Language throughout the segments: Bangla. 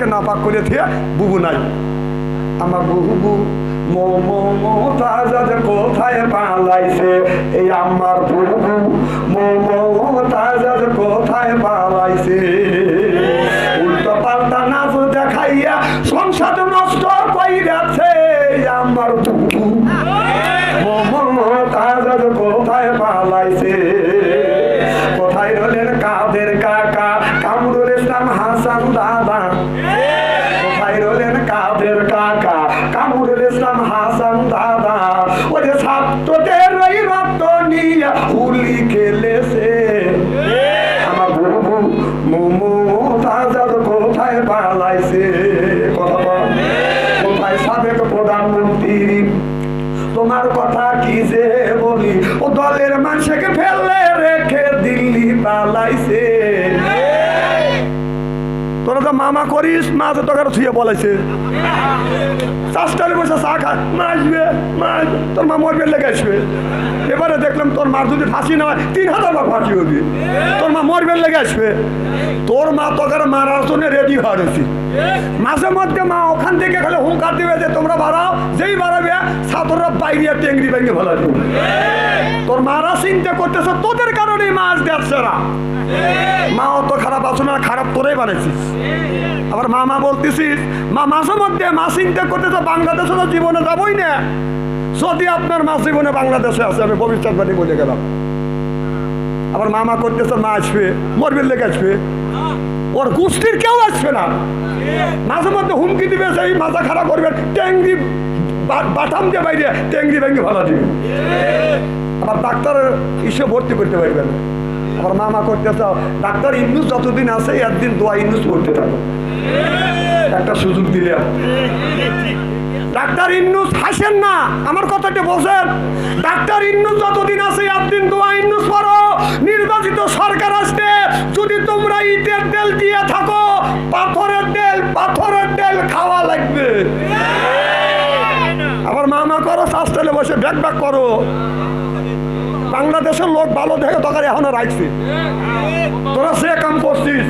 না নাপাক করে থুয়া বুবু নাই। আমার বুবু মো মো মো তাজাদ কোথায় পালাইছে? এই আমার বুবু মো মো মো তাজাদ কোথায় পালাইছে? উল্টো পাল্টা নাচ দেখাইয়া সংসার নষ্ট মামা করিস, মা তো তোকে থুয়ে বলেছে। বসে চা খা, মা আসবে, মা তোর মা মরবে লেগে আসবে এবারে দেখলাম তোর মার যদি ফাঁসি না হয়, তিন হাজার বার ফাঁসি হবে। তোর মা মরবে লেগে আসবে তোর মা তোকে মারার জন্য রেডি হয়ে রয়েছি। মাঝে মধ্যে মা ওখান থেকে খালি হুঙ্কার দিবে যে, তোমরা বাড়াও, যেই বাড়াবে, ছাত্ররা বাইরে টেঙ্গি ভেঙে ফেলা তোর মারা চিন্তা করতেছে, তোদের কারণেই মাছ না মা অত খারাপ আছো না খারাপ তোরাই বানাইছিস। আবার মা মা বলতেছিস, মা, মাঝে মধ্যে মা চিন্তা করতেছে বাংলাদেশে তো জীবনে যাবই না। যদি আপনার মা জীবনে বাংলাদেশে আছে, আমি ভবিষ্যৎবাদী বলে গেলাম। আবার মামা করতেছে, মা আসবে, মরবের লেগে আসবে। ওর গোষ্ঠীর কেউ আসবে না। মাঝে মধ্যে হুমকি দিবে সেই মাথা খারাপ করবে ট্যাংরি বাটাম দিয়ে বাইরে ট্যাংরি ভেঙে ভালো দিবে। আবার ডাক্তার ইসে ভর্তি করতে পারবে না আবার মামা করতে চাও ডাক্তার ইন্নুস যতদিন আছে, একদিন দোয়া ইন্নুস করতে থাকো একটা সুযোগ দিলে ডাক্তার ইন্নুস হাসেন না, আমার কথাটা বলছেন। ডাক্তার ইন্নুস যতদিন আছে, একদিন দোয়া ইন্নুস করো। নির্বাচিত সরকার আসতে যদি তোমরা ইটের তেল দিয়ে থাকো, পাথরের তেল পাথরের তেল খাওয়া লাগবে। আবার মামা করো শাস্ত্রে বসে ব্যাগ ব্যাগ করো। বাংলাদেশের লোক ভালো দেখে তোকে এখনও রাখছে। তোরা সে কাম করছিস।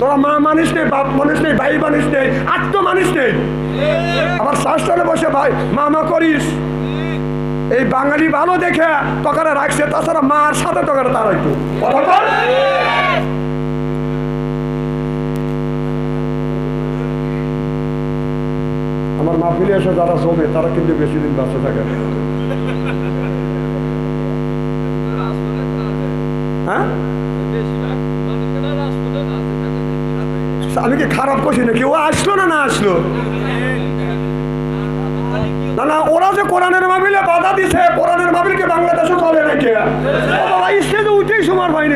তোরা মা মানিস নেই, বাপ মানিস নেই, ভাই মানিস নেই, আত্ম মানিস নেই। আবার শাস্ত্রে বসে ভাই, মামা করিস। এই বাঙালি ভালো দেখে তোকে রাখছে, তাছাড়া মার সাথে তোকে তারাইতো কথা বল। আমার মাহফিলে এসে যারা জমে, তারা কিন্তু বেশি দিন বাঁচতে থাকে। হ্যাঁ? আমি কি খারাপ করছি নাকি? ও আসলো না না আসলো? না না, ওরা যে কোরআনের মাবিলে বাধা দিছে, কোরআনের মাবিলকে বাংলাদেশে চলে নাকি বাবা, স্টেজে উঠেই সময় পাই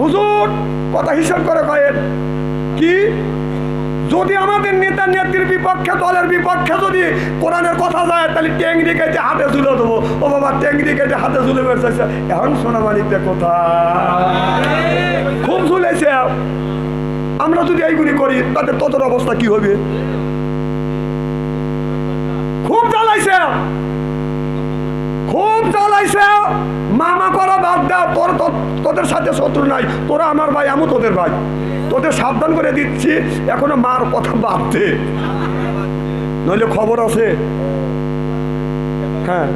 হুজুর, কথা হিসাব করে কয়েন। কি? যদি আমাদের নেতা নেত্রীর বিপক্ষে, দলের বিপক্ষে যদি কোরআনের কথা যায়, তাহলে ট্যাংরি কেটে হাতে তুলে দেবো। ও বাবা ট্যাংরি কেটে হাতে তুলে বেরোচ্ছে এখন সোনামানিতে কোথায়? খুব ঝুলেছে। আমরা যদি এইগুলি করি তাদের ততর অবস্থা কি হবে? খুব জ্বালাইছে। খুব জ্বালাইছে। মামা করা বাদ দাও তোর তোদের সাথে শত্রু নাই। তোরা আমার ভাই আমি তোদের ভাই। তোদের সাবধান করে দিচ্ছি, এখনও মার কথা বাদ দে। নইলে খবর আছে। হ্যাঁ।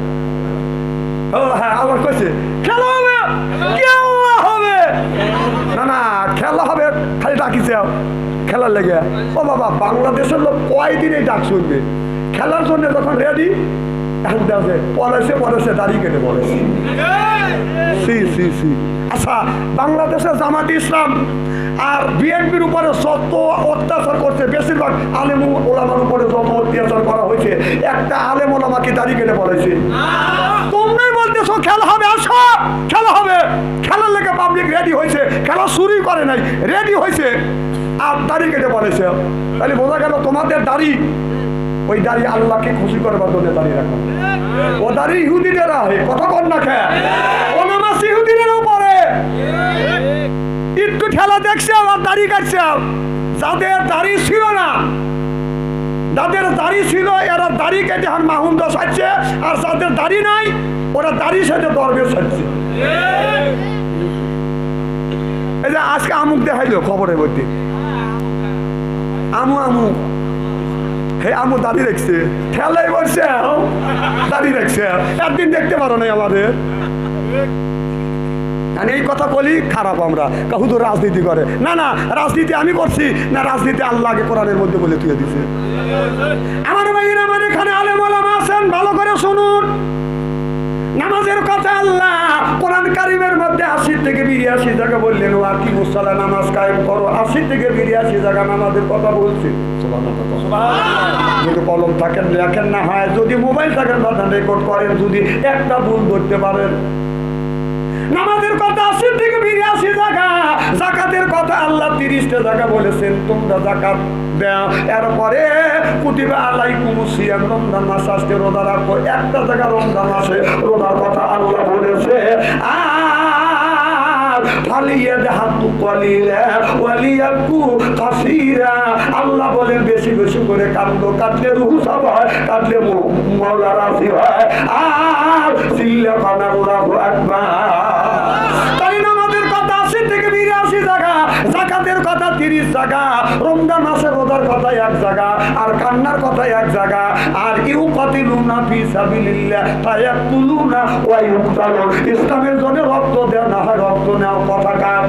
ও হ্যাঁ আবার হবে না না, খেলা হবে, খালি খেলার লেগে। ও বাবা, বাংলাদেশের লোক কয়দিন ডাক শুনবে? খেলার জন্য যখন রেডি দেখে পড়েছে পড়েছে দাড়ি কেটে পড়েছে সি সি সি। আচ্ছা বাংলাদেশের জামাত ইসলাম আর বিএনপির উপরে যত অত্যাচার করছে, বেশিরভাগ আলেম ওলামার উপরে যত অত্যাচার করা হয়েছে, একটা আলেম ওলামাকে দাড়ি কেটে পড়েছে তোমরাই বলতেছো খেলা হবে, আসো, খেলা হবে। খেলার লেগে পাবলিক রেডি হয়েছে, খেলা শুরুই করে নাই রেডি হয়েছে, আর দাড়ি কেটে পড়েছে তাহলে বোঝা গেল তোমাদের দাড়ি ওই দাড়ি আল্লাহকে খুশি করবার জন্য দাঁড়িয়ে রাখো। ও দাড়ি ইহুদিদেরা হয় কথা কর না খেয়া ও নামাজ ইহুদিদেরও পরে একটু খেলা দেখছে আর দাড়ি কাটছে। যাদের দাড়ি ছিল না, যাদের দাড়ি ছিল, এরা দাড়ি কেটে এখন মাহুন দশ হচ্ছে আর যাদের দাড়ি নাই, ওরা দাড়ি সাথে দরবেশ সাজছে এই যে আজকে আমুক দেখাইলো খবরের মধ্যে। আমু আমু। হে আমু দাড়ি রেখছে। ঠেলাই বসে দাড়ি দেখছে একদিন দেখতে পারো নাই আমাদের। আর এই কথা বলি, খারাপ আমরা। কাহু তো রাজনীতি করে। না না, রাজনীতি আমি করছি, না, রাজনীতি আল্লাহকে কোরআনের মধ্যে বলে তুলে দিছে আমার ভাইয়ের, আমার এখানে আলেম আলাম আছেন, ভালো করে শুনুন। নামাজের কথা আল্লাহ কোরআন কারিমের মধ্যে আশি থেকে বিরিয়াশি জায়গা বললেন, ও আর কি মুসালা, নামাজ কায়েম করো। আশি থেকে বিরিয়াশি জায়গা নামাজের কথা বলছে। যদি কলম থাকেন, লেখেন না হয়, যদি মোবাইল থাকেন বাধা রেকর্ড করেন, যদি একটা ভুল ধরতে পারেন। নামাজের কথা আশি থেকে বিরিয়াশি জায়গা, জাকাতের কথা আল্লাহ তিরিশটা জায়গা বলেছেন, তোমরা জাকাত রাখো। একটা জায়গা রমজান মাসে রোদার কথা আল্লাহ বলেছে। আর আল্লাহ বলেন, বেশি বেশি করে কাঁদলো কাঁদলে রুহু সব হয়, কাঁদলে মৌলা রাশি হয়। আর সিল্লা কানাল্লাহু আকবার। তাই তিরিশ জায়গা রমজান মাসের রোজার কথা এক জায়গা আর কান্নার কথা এক জায়গা আর ইউ কাতিলুনা ফি সাবিলিল্লাহ, ফায়াকুলুনা ওয়া ইউকতালুন। ইসলামের জন্য রক্ত দেওয়া না হয় রক্ত নেওয়া কথা কার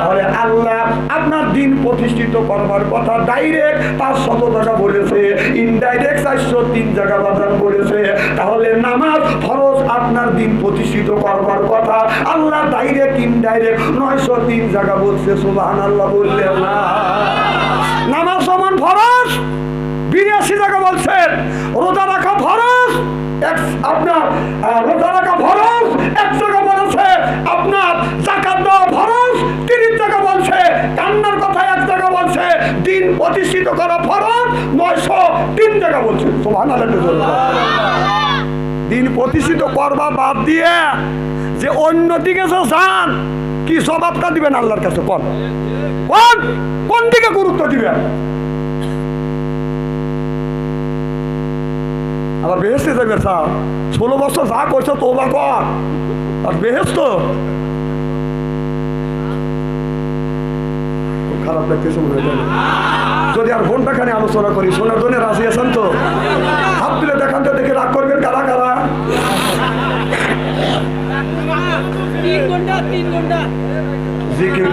তাহলে আল্লাহ আপনার দিন প্রতিষ্ঠিত করবার কথা ডাইরেক্ট পাঁচ শত টাকা বলেছে ইনডাইরেক্ট চারশো তিন জায়গা বাজার বলেছে তাহলে নামাজ ফরজ আপনার দিন প্রতিষ্ঠিত করবার কথা, আল্লাহ ডাইরেক্ট ইনডাইরেক্ট নয়শো তিন জায়গা বলছে সুবাহান আল্লাহ বললেন না নামাজ সমান ফরজ? বিরাশি টাকা বলছেন, রোজা রাখা ফরজ? আপনার রোজা রাখা ফরজ? এক টাকা বলেছে, আপনার জাকাত দেওয়া ফরজ? তিরিশ টাকা বলছে, কান্নার কথা এক টাকা বলছে, দিন প্রতিষ্ঠিত করা ফরজ? নয়শো তিন টাকা বলছে। সোহান দিন প্রতিষ্ঠিত করবা বাদ দিয়ে যে অন্যদিকে যে যান কি স্বভাবটা দিবেন আল্লাহর কাছে? কোন? কোন? দিকে গুরুত্ব দিবেন? আবার বেহেস্তে যাবে স্যার। ষোলো বছর যা করছ তোবা কর। আর বেহেস্ত খারাপ লাগতেছে যদি আর ঘণ্টা খানে আলোচনা করি শোনার জন্য রাজি আছেন তো? হাত তুলে দেখান জিকির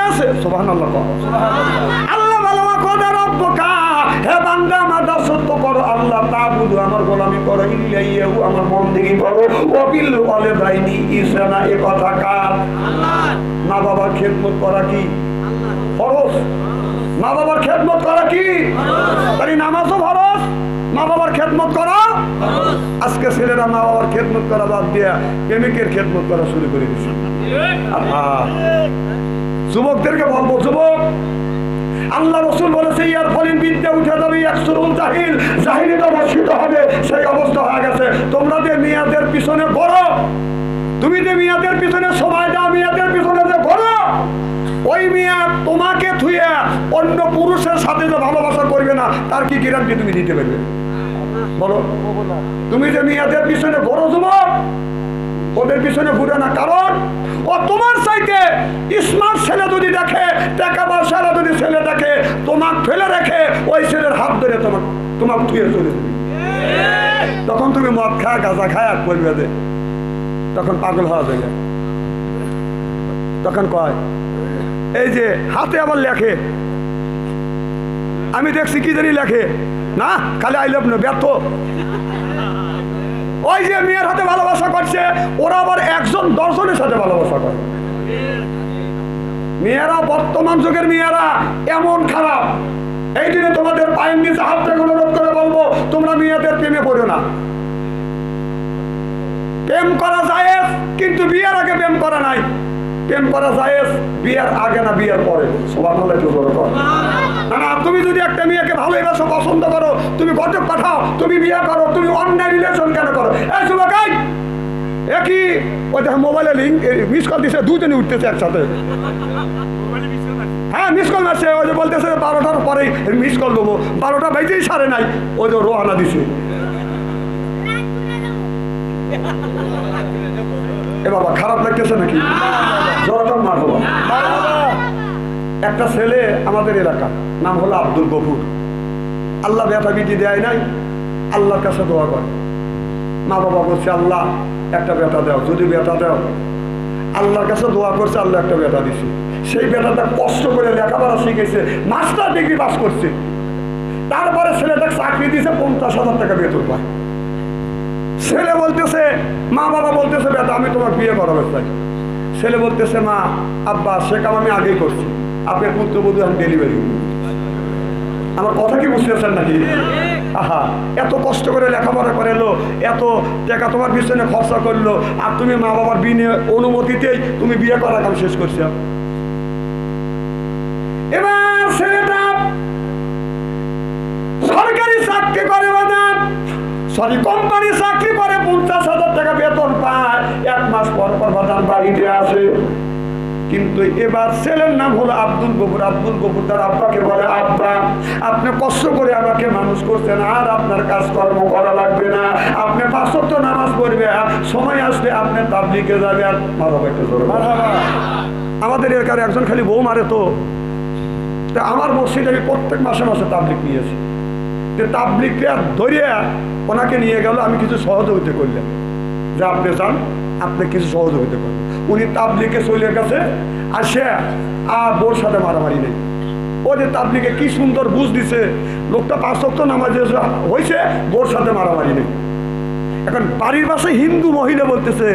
দিয়েছে সুবহানাল্লাহ। আল্লাহ বালামা কদা রব্বকা? হে বান্দা আমার দাসত্ব করো আল্লাহ তাবুদু আমার গোলামি করো ইল্লাইয়াহু আমার বন্দেগী করো ওয়াবিল ওয়ালিদাইনি এ কথা কার? মা বাবার খেদমত করা কি? ফরজ? মা বাবার খেদমত করা কি? তাই নামাজও ফরজ? মা বাবার খেদমত করা? আজকে ছেলেরা মা বাবার খেদমত করা বাদ দিয়া প্রেমিকের খেদমত করা শুরু করে দিচ্ছে। যুবকদেরকে বলব, যুবক, আল্লাহ রসুল বলেছে, ইয়ার ফলিন বিদ্যা উঠে যাবে একশরুল জাহিল জাহিলিটা বর্ষিত হবে, সেই অবস্থা হয়ে গেছে। তোমরা যে মেয়াদের পিছনে বড় তুমি যে মেয়াদের পিছনে সময় দাও, মেয়াদের পিছনে যে বড় ওই মেয়া তোমাকে থুয়ে অন্য পুরুষের সাথে যে ভালোবাসা করবে না, তার কি গ্যারান্টি তুমি দিতে পারবে? বলো। তুমি যে মেয়াদের পিছনে বড় যুবক ওদের পিছনে ঘুরে না। কারণ ও তোমার চাইতে স্মার্ট ছেলে যদি দেখে, টাকা পয়সারা যদি ছেলে দেখে, তোমাক ফেলে রেখে, ওই ছেলের হাত ধরে তোমার তোমার ধুয়ে চলে তখন তুমি মদ খা গাঁজা খায় আর করবে দে তখন পাগল হওয়া যাবে। তখন কয়, এই যে হাতে আবার লেখে। আমি দেখছি কি জানি লেখে। না, খালি আই লাভ ব্যর্থ। ওই যে মেয়ের হাতে ভালোবাসা করছে, ওরা আবার একজন দর্শনের সাথে ভালোবাসা করে। মেয়েরা, বর্তমান যুগের মেয়েরা এমন খারাপ। এই দিনে তোমাদের পায়ের নিচে হাত থেকে অনুরোধ করে বলব, তোমরা মেয়েদের প্রেমে পড়ো না। প্রেম করা যায় কিন্তু বিয়ের আগে প্রেম করা নাই। করা যায় বিয়ের আগে না বিয়ের পরে? সবার ভালো একটু জোরে কর। তুমি যদি একটা মেয়েকে ভালোবাসো পছন্দ করো, তুমি গজব পাঠাও, তুমি বিয়ে করো, তুমি অন্যায় রিলেশন কেন করো? এই যুবকাই একই ওই দেখো মোবাইলে লিঙ্ক মিস কল দিছে দুজনে উঠতেছে একসাথে। হ্যাঁ মিস কল মারছে, ওই যে বলতেছে বারোটার পরেই মিস কল দেবো। বারোটা বাইতেই সারে নাই, ওই যে রোহানা দিছে। এ বাবা, খারাপ লাগতেছে নাকি? জোরাটার মার একটা ছেলে আমাদের এলাকা, নাম হলো আব্দুল গফুর। আল্লাহ ব্যথা বিটি দেয় নাই, আল্লাহর কাছে দোয়া করে। মা বাবা বলছে, আল্লাহ, একটা বেটা দাও, যদি বেটা দাও। আল্লাহর কাছে দোয়া করছে, আল্লাহ একটা বেটা দিছে। সেই বেটাটা কষ্ট করে লেখাপড়া শিখেছে, মাস্টার ডিগ্রি পাস করছে। তারপরে ছেলেটা চাকরি দিছে, পঞ্চাশ হাজার টাকা বেতন পায়। ছেলে বলতেছে, মা বাবা বলতেছে, বেটা, আমি তোমার বিয়ে করাবে চাই ছেলে বলতেছে, মা, আব্বা, সে কাম আমি আগেই করছি। আপনার পুত্রবধূ আমি ডেলিভারি আমার কথা কি বুঝতেছেন নাকি? আহা, এত কষ্ট করে লেখাপড়া করে এলো এত টাকা তোমার পিছনে খরচা করল, আর তুমি মা বাবার বিনে অনুমতিতেই তুমি বিয়ে করার কাম শেষ করছ। এবার ছেলেটা সরকারি চাকরি করে সরি কোম্পানি চাকরি করে পঞ্চাশ হাজার টাকা বেতন পায় এক মাস পর পর বাজার বাড়িতে আসে। কিন্তু এবার ছেলের নাম হলো আব্দুল গফুর। আব্দুল গফুর তার আব্বাকে বলে আব্বা আপনি কষ্ট করে আমাকে মানুষ করছেন আর আপনার কাজকর্ম করা লাগবে না। আপনি পাঁচত্ব নামাজ পড়বে আর সময় আসবে আপনি তাবলিকে যাবে আর মারাবা একটু জোরে মারহাবা। আমাদের এলাকার একজন খালি বউ মারে তো। তা আমার মসজিদে আমি প্রত্যেক মাসে মাসে তাবলিক নিয়েছি। যে তাবলিককে ধরিয়া ওনাকে নিয়ে গেল, আমি কিছু সহযোগিতা করলাম। যে আপনি চান আপনি কিছু সহযোগিতা করবেন উনি তাবলিকে চলে গেছে আসে আর বোর সাথে মারামারি নেই। ও যে তাবলিকে কি সুন্দর বুঝ দিছে, লোকটা পাঁচক্ত নামাজ হয়েছে বোর সাথে মারামারি নেই। এখন বাড়ির পাশে হিন্দু মহিলা বলতেছে,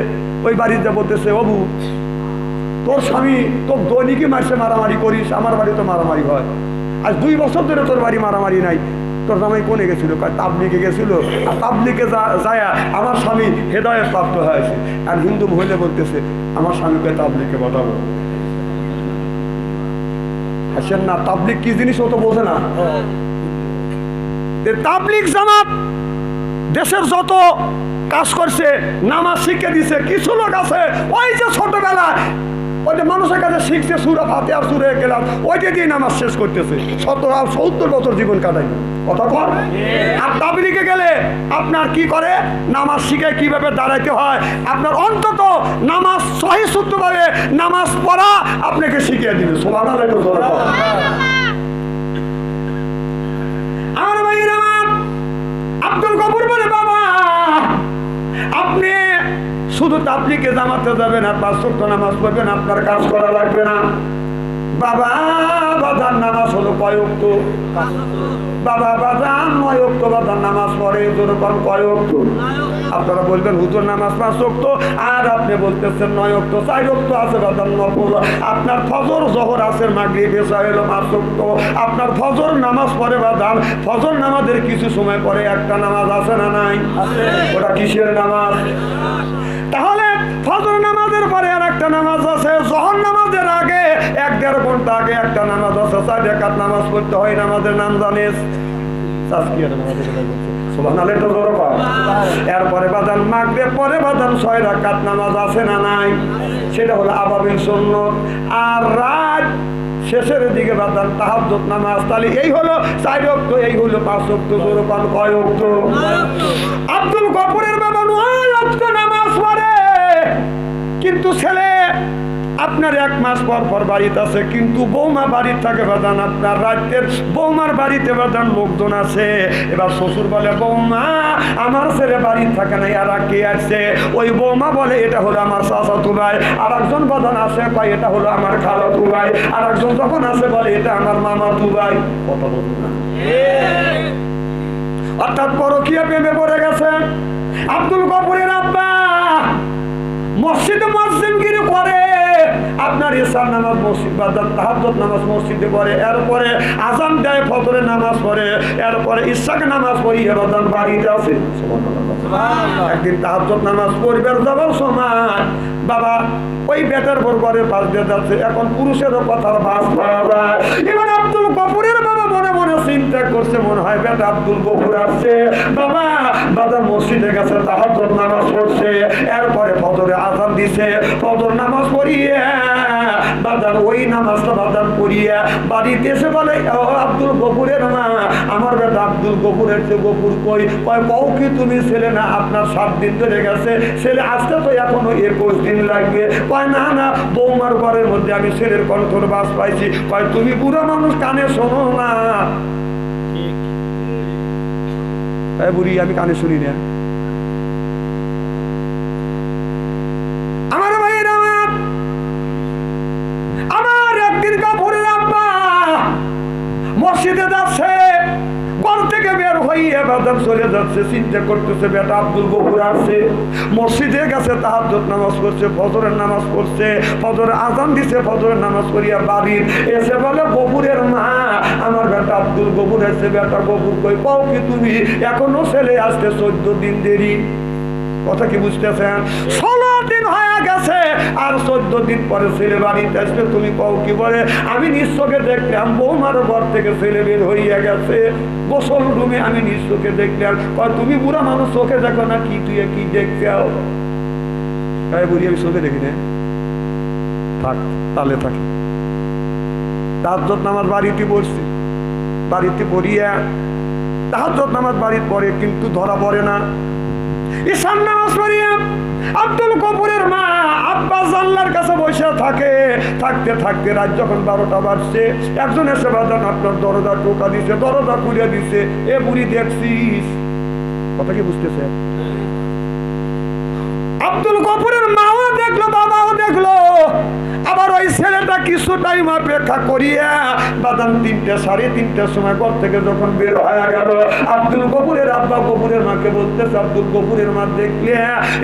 ওই বাড়িতে বলতেছে বাবু তোর স্বামী, তোর দৈনিকই মারছে মারামারি করিস, আমার বাড়িতে মারামারি হয়। আজ দুই বছর ধরে তোর বাড়ি মারামারি নাই তোর জামাই কোনে গেছিল? তাবলিকে গেছিল। আর তাবলিকে যায় আমার স্বামী হেদায়ত প্রাপ্ত হয়েছে। আর হিন্দু মহিলা বলতেছে, আমার স্বামীকে তাবলিকে বাঁধাবো হাসেন না তাবলিক কি জিনিস ও তো বোঝে না। তাবলিক জামাত দেশের যত কাজ করছে, নামাজ শিখে দিছে, কিছু লোক আছে, ওই যে ছোটবেলা ওই যে মানুষের কাছে শিখছে সুরা ফাতে আর সুরে গেলাম ওইটা দিয়ে নামাজ শেষ করতেছে। সত্তর আর সত্তর বছর জীবন কাটাই। কথা কর আর তাবলিকে গেলে আপনার কি করে? নামাজ শিখে কীভাবে দাঁড়াইতে হয়? আপনার অন্তত নামাজ সহি শুদ্ধভাবে নামাজ পড়া আপনাকে শিখিয়ে দিবে। সোমান আমার আমার আব্দুল কপুর বলে বাবা আপনি শুধু তাবলিকে জামাতে যাবেন আর পাঁচ ওয়াক্ত নামাজ পড়বেন আপনার কাজ করা লাগবে না। বাবা বাজার নামাজ হলো কয়ক্ত বাবা বাজার বাজার নামাজ পড়ে যেরকম কয়ক্ত আপনারা বলবেন হুজুর নামাজ পাঁচ অক্ত আর আপনি বলতেছেন নয় অক্ত চার অক্ত আছে নকল আপনার ফজর জহর আছে মাগরি বেসা হলো পাঁচ আপনার ফজর নামাজ পড়ে বাজার ফজর নামাজের কিছু সময় পরে একটা নামাজ আছে না নাই? ওটা কিসের নামাজ? তাহলে ফজর নামাজের পরে আর একটা নামাজ আছে জহর নামাজের আগে এক দেড় ঘণ্টা আগে একটা নামাজ আছে চার একাত নামাজ পড়তে হয় নামাজের নাম জানিস। এরপরে বাদান মাগবে পরে বাদান ছয় রাকাত নামাজ আছে না নাই? সেটা হলো আর রাত শেষের দিকে বাদান তাহাজ্জুদ নামাজ তাহলে এই হলো চার অক্ত এই হলো পাঁচ অক্ত জোরে পান কয় অক্ত আব্দুল গফুরের বাবা নয় অক্ত নামাজ কিন্তু ছেলে, আপনার এক মাস পর পর বাড়িতে আছে, কিন্তু বৌমা বাড়ির থাকে বাদান আপনার রাজ্যের বৌমার বাড়িতে বাদান লোকজন আছে। এবার শ্বশুর বলে, বৌমা, আমার ছেলে বাড়ির থাকে না আর কে আছে? ওই বৌমা বলে, এটা হলো আমার চাচা তুলাই আর একজন বাদান আসে ভাই এটা হলো আমার খালা তুলাই আর একজন যখন আসে বলে, এটা আমার মামা তুলাই কথা বলব না। অর্থাৎ পরকীয়া প্রেমে পড়ে গেছে আব্দুল গফুরের আব্বা মসজিদে মসজিদগিরি করে। আপনার ইসার নামাজ মসজিদ বা তাহাজ্জুদ নামাজ মসজিদে পড়ে এরপরে আজান দেয় ফজরের নামাজ পড়ে এরপরে ইসাক নামাজ পড়ি রদান বাড়িতে আছে একদিন তাহাজ্জুদ নামাজ পড়বার যাবার সময় বাবা ওই বেটার ঘরে পাশ দিয়ে যাচ্ছে এখন পুরুষেরও কথার বাস পাওয়া যায়। এবার আব্দুল গফুরের বাবা মনে মনে চিন্তা করছে মনে হয় বেটা আব্দুল গফুর আসছে। বাবা বাজার মসজিদে গেছে তাহাজ্জুদ নামাজ পড়ছে এরপরে ফজরে আজান দিছে। ফজর নামাজ পড়িয়ে বাজার ওই নামাজটা বাজার পড়িয়ে বাড়িতে এসে বলে ও আব্দুল গফুরের মা আমার বেটা আব্দুল গফুরের চেয়ে গফুর কই? কয় কও কি তুমি ছেলে না আপনার সাত দিন ধরে গেছে ছেলে আসতে তো এখনও একুশ দিন লাগবে। কয় না না বৌমার ঘরের মধ্যে আমি ছেলের কণ্ঠর বাস পাইছি। কয় তুমি বুড়ো মানুষ কানে শোনো না। বুড়ি আমি কানে শুনি না। যাচ্ছে চিন্তা করতেছে, বেটা আব্দুল গফুর আসছে। মসজিদে গেছে, তাহাজ্জুদ নামাজ পড়ছে, ফজরের নামাজ পড়ছে, ফজর আজান দিছে, ফজরের নামাজ পড়িয়া বাড়ির। এসে বলে, গফুরের মা, আমার বেটা আব্দুল গফুর এসে বেটা গফুর কই? পাও কি তুমি? এখনও ছেলে আসতে চোদ্দ দিন দেরি। কথা কি বুঝতেছেন? হয়ে গেছে। আর চোদ্দ দিন পরে ছেলে বাড়িতে আসলে তুমি কও কি বলে? আমি নিঃস্বকে দেখলাম, বৌমার ঘর থেকে ছেলে বের হইয়া গেছে। গোসল রুমে আমি নিঃস্বকে দেখলাম। তুমি বুড়া মানুষ চোখে দেখো না কি তুই কি দেখতে বুড়ি ধরা পড়ে না। ঈশান নামাজ পড়িয়া আব্দুল কপুরের মা আব্বাস আল্লাহর কাছে বসে থাকে। থাকতে থাকতে রাত যখন বারোটা বাজছে, একজন এসে বাজান, আপনার দরজা টোকা দিছে, দরজা খুলে দিছে। এ বুড়ি দেখছিস? কথা কি বুঝতেছে? আব্দুল কপুরের মাও দেখল, বাবাও দেখল। আবার ওই ছেলেটা কিছু টাইম অপেক্ষা করিয়া বাদাম তিনটে, সাড়ে তিনটের সময় ঘর থেকে যখন বের হয়ে গেল, আব্দুল কপুরের আব্বা কপুরের মাকে বলতেছে, আব্দুল কপুরের মা দেখলে,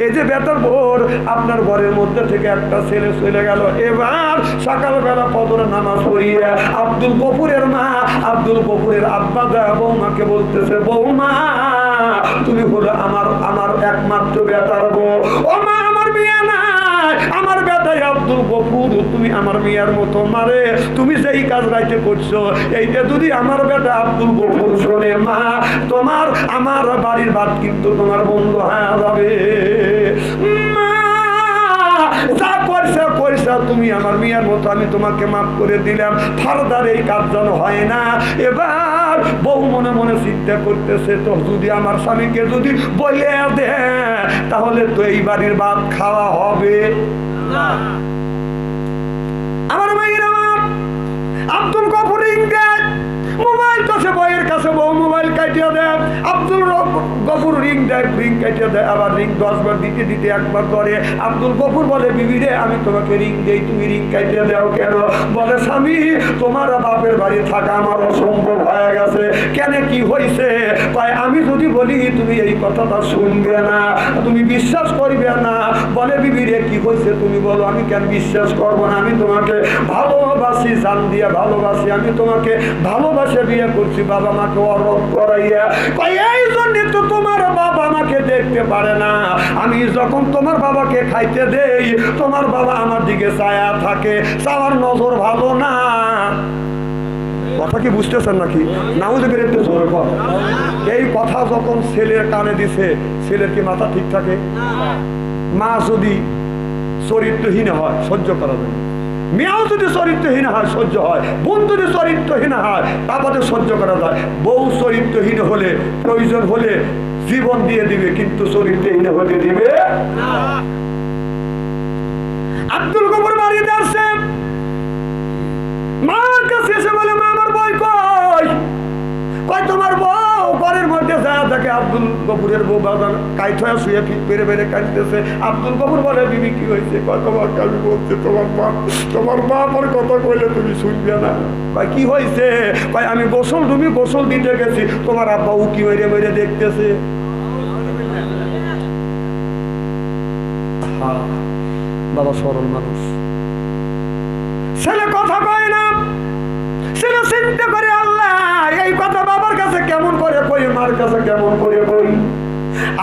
এই যে বেতর ভোর, আপনার ঘরের মধ্যে থেকে একটা ছেলে চলে গেল। এবার সকালবেলা ফজরের নামাজ পড়িয়ে আব্দুল কপুরের মা, আব্দুল কপুরের আব্বা দা বৌমাকে বলতেছে, বৌমা, তুমি হলো আমার আমার একমাত্র বেতার বউ ও মা বিয়ে নাই। আমার আব্দুল গফুর, তুমি আমার মেয়ের মতো মারে। তুমি যেই কাজ রাইতে করছ, এইটা যদি আমার বেটা আব্দুল গফুর শোনে, মা, তোমার, আমার বাড়ির ভাত কিন্তু তোমার বন্ধ হয়ে যাবে। যা তুমি আমার মেয়ের মতো, আমি তোমাকে মাফ করে দিলাম। ফারদার এই কাজ যেন হয় না। এবার বউ মনে মনে চিন্তা করতেছে তো যদি আমার স্বামীকে যদি বলে দে, তাহলে তো এই বাড়ির ভাত খাওয়া হবে। আমার মেয়ের আব্দুল কপুর ইংরেজ মোবাইল তো সে বইয়ের কাছে বউ মোবাইল কাটিয়ে দেয়। আব্দুল গফুর রিং দেয়, রিং কাটিয়ে দেয়, আবার রিং দশ বার দিতে দিতে একবার করে। আব্দুল গফুর বলে, বিবি রে, আমি তোমাকে রিং দেই, তুমি রিং কাটিয়ে দাও কেন? বলে, স্বামী, তোমার বাপের বাড়ি থাকা আমার অসম্ভব হয়ে গেছে। কেন কি হয়েছে কয়, আমি যদি বলি, তুমি এই কথাটা শুনবে না। তুমি বিশ্বাস করবে না। বলে, বিবি রে, কি হয়েছে তুমি বলো, আমি কেন বিশ্বাস করব না? আমি তোমাকে ভালোবাসি, জান দিয়ে ভালোবাসি। আমি তোমাকে ভালোবাসে বিয়ে করছি, বাবা মাকে অরব করাইয়া এই তো তোমার বাবা আমাকে দেখতে পারে না। আমি যখন তোমার বাবাকে খাইতে দেই, তোমার বাবা আমার দিকে থাকে। চাওয়ার নজর ভালো না। কথা কি বুঝতেছেন নাকি? নাউজ। এই কথা যখন ছেলের কানে দিছে, ছেলের কি মাথা ঠিক থাকে? মা যদি চরিত্রহীন হয়, সহ্য করা যায়। মেয়েও যদি চরিত্রহীন হয় সহ্য হয় বোন যদি চরিত্রহীন হয় তারপরে সহ্য করা যায়। বউ চরিত্রহীন হলে, প্রয়োজন হলে জীবন দিয়ে দিবে, কিন্তু চরিত্রহীন হলে দিবে আব্দুল কবর বাড়িতে আসছে থাকে আব্দুল কপুরের বউ বাজার কাইট হয়ে শুয়ে পেরে পেরে কাঁদতেছে। আব্দুল কপুর বলে, বিবি, কি হয়েছে? কয়, তোমার আমি বলছে, তোমার মা তোমার মা আমার কথা কইলে তুমি শুনবে না। কয়, কি হয়েছে? কয়, আমি গোসল তুমি গোসল দিতে গেছি। তোমার আব্বা উকি মেরে মেরে দেখতেছে। বাবা সরল মানুষ। ছেলে কথা কয় না। ছেলে চিন্তা করে কেমন করে কই? মার কাছে কেমন করে কই?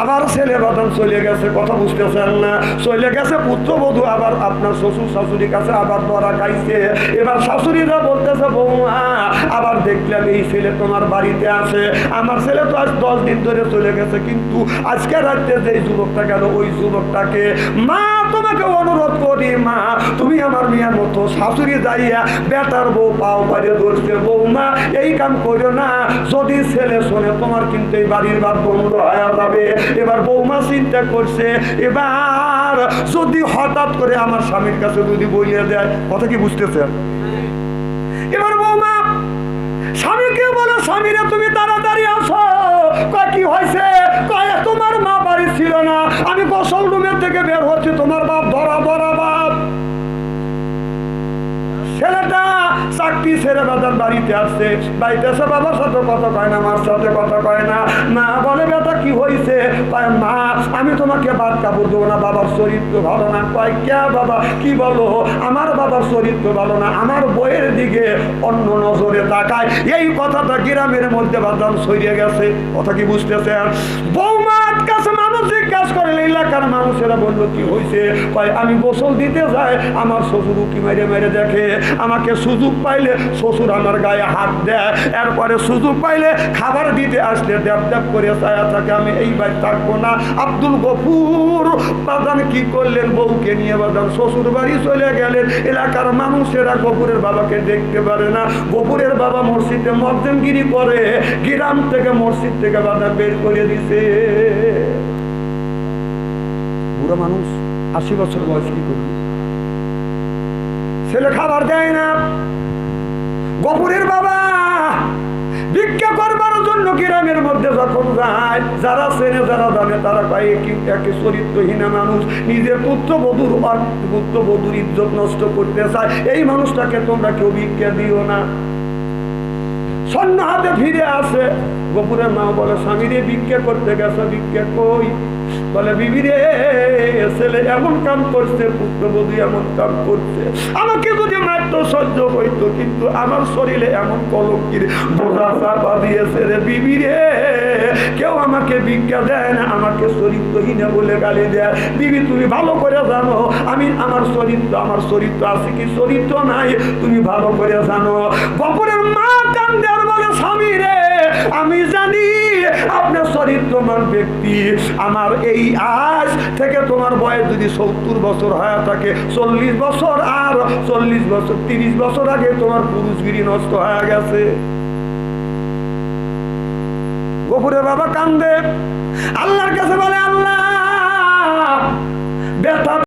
আবার ছেলে বাদাম চলে গেছে, কথা বুঝতেছেন না। চলে গেছে পুত্রবধূ, আবার আপনার শ্বশুর শাশুড়ির কাছে আবার ধরা খাইছে। এবার শাশুড়িরা বলতেছে, বৌমা, আবার দেখলাম এই ছেলে তোমার বাড়িতে আছে। আমার ছেলে তো আজ দশ দিন ধরে চলে গেছে, কিন্তু আজকে রাত্রে যে যুবকটা গেল, ওই যুবকটাকে, মা, তোমাকে অনুরোধ করি, মা, তুমি আমার মেয়ের মতো শাশুড়ি যাইয়া বেটার বউ পাও বাড়ি ধরছে। বৌমা, এই কাম করো না, যদি ছেলে শোনে, তোমার কিন্তু এই বাড়ির বাদ বন্ধ হয়ে যাবে। এবার বৌমা চিন্তা করছে, এবার যদি হঠাৎ করে আমার স্বামীর কাছে যদি বইয়ে দেয়, কথা কি বুঝতেছেন? এবার বৌমা স্বামীকে বলো, স্বামীরা তুমি তাড়াতাড়ি আসো। কয়, কি হয়েছে? কয় মা বাড়ি ছিল না। আমি গোসল রুমের থেকে বের হচ্ছি, তোমার বাপ ধরা ধরা বাপ। ছেলেটা চাকরি ছেড়ে বাজার বাড়িতে আসছে। বাড়িতে এসে বাবার সাথে কথা কয় না, মার সাথে কথা কয় না। মা বলে, বেটা, কি হয়েছে? কয়, মা, আমি তোমাকে বাদ কাপড় দেবো না, বাবার চরিত্র ভালো না। কয় কে বাবা, কি বলো? আমার বাবার চরিত্র ভালো না, আমার বইয়ের দিকে অন্য নজরে তাকায়। এই কথাটা গ্রামের মধ্যে বাদাম সরিয়ে গেছে। কথা কি বুঝতেছে মানুষ জিজ্ঞাসা করে এলাকার মানুষেরা বলল, কি হয়েছে কয়, আমি গোসল দিতে যাই, আমার শ্বশুর উকি মেরে মেরে দেখে, আমাকে সুযোগ পাইলে শ্বশুর আমার গায়ে হাত দেয়, এরপরে সুযোগ পাইলে খাবার দিতে আসলে দেব দেব করে ছায়া থাকে, আমি এই বাড়ি থাকব না। আব্দুল গফুর বাদান কি করলেন বউকে নিয়ে বাদান শ্বশুর বাড়ি চলে গেলেন, এলাকার মানুষেরা গফুরের বাবাকে দেখতে পারে না। গফুরের বাবা মসজিদে মর্জনগিরি করে, গ্রাম থেকে মসজিদ থেকে বাদান বের করে দিছে। বুড়ো মানুষ আশি বছর বয়স কি করবে? ছেলে খাবার দেয় না। গপুরের বাবা ভিক্ষা করবার জন্য গ্রামের মধ্যে যখন যায়, যারা চেনে, যারা জানে, তারা পায় একে চরিত্রহীনা মানুষ। নিজের পুত্রবধূর পুত্রবধূর ইজ্জত নষ্ট করতে চায়। এই মানুষটাকে তোমরা কেউ ভিক্ষা দিও না। সন্ন্য হাতে ফিরে আসে। গোপুরের মা বলে, স্বামী রে, ভিক্ষা করতে গেছে, ভিক্ষা কই? বলে, বিবি রে, ছেলে এমন কাম করছে পুত্রবধূ এমন কাম করছে। আমাকে যদি মাত্র সহ্য হইতো, কিন্তু আমার শরীরে এমন কলঙ্কির বোঝা চাপা দিয়েছে রে, বিবি রে, কেউ আমাকে ভিক্ষা দেয় না, আমাকে চরিত্রহীন বলে গালি দেয়। বিবি, তুমি ভালো করে জানো, আমি আমার চরিত্র আমার চরিত্র আছে কি? চরিত্র নাই, তুমি ভালো করে জানো। গপরের মা কান্দে বলে, স্বামী রে আমি জানি আপনার চরিত্রমান ব্যক্তি। আমার এই আজ থেকে তোমার বয়স যদি সত্তর বছর হয়ে থাকে, চল্লিশ বছর আর চল্লিশ বছর, তিরিশ বছর আগে তোমার পুরুষগিরি নষ্ট হয়ে গেছে। গফুরের বাবা কান্দে। আল্লাহর কাছে বলে, আল্লাহ, ব্যথা